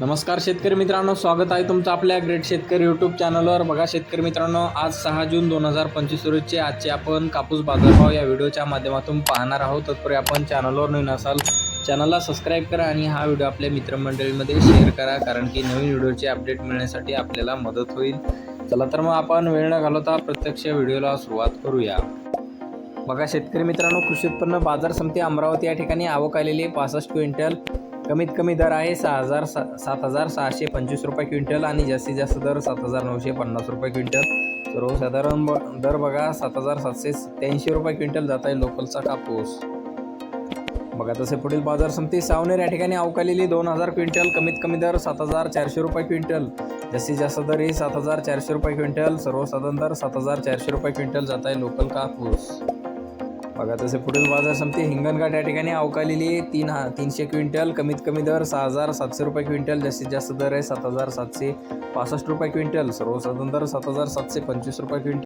नमस्कार शेतकरी मित्रांनो स्वागत आहे तुमचं आपल्या ग्रेट शेतकरी यूट्यूब चॅनलवर बघा शेतकरी मित्रांनो आज सहा जून दोन हजार पंचवीस रोजचे आजचे आपण कापूस बाजारभाव या व्हिडिओच्या माध्यमातून पाहणार आहोत. तत्पूर्वी आपण चॅनलवर नवीन असाल चॅनलला सबस्क्राईब करा आणि हा व्हिडिओ आपल्या मित्रमंडळीमध्ये शेअर करा कारण की नवीन व्हिडिओचे अपडेट मिळण्यासाठी आपल्याला मदत होईल. चला तर मग आपण वेळ न घालवता प्रत्यक्ष व्हिडिओला सुरुवात करूया. बघा शेतकरी मित्रांनो कृषी उत्पन्न बाजार समिती अमरावती या ठिकाणी आवक आलेली आहे पासष्ट क्विंटल. कमीत कमी दर आहे सहा हजार सा सात हजार सहाशे पंचवीस रुपये क्विंटल आणि जास्तीत जास्त दर सात हजार नऊशे पन्नास रुपये क्विंटल. सर्वसाधारण ब दर बघा सात हजार सातशे सत्याऐंशी रुपये क्विंटल जात आहे लोकलचा कापूस. बघा तसे पुढील बाजार समिती सावनेर या ठिकाणी अवकालेली दोन हजार क्विंटल कमीत कमी दर सात हजार चारशे रुपये क्विंटल. जास्तीत जास्त दर ही सात हजार चारशे रुपये क्विंटल सर्वसाधारण दर सात हजार चारशे रुपये क्विंटल जात आहे लोकल कापूस. बघा तसे पुढील बाजार समिती हिंगणघाट या ठिकाणी अवकालेली तीन हा तीनशे क्विंटल कमीत कमी दर सहा हजार सातशे रुपये क्विंटल जास्तीत जास्त दर आहे सात हजार सातशे पासष्ट रुपये क्विंटल सर्वसाधारण दर सात हजार सातशे पंचवीस रुपये क्विंटल.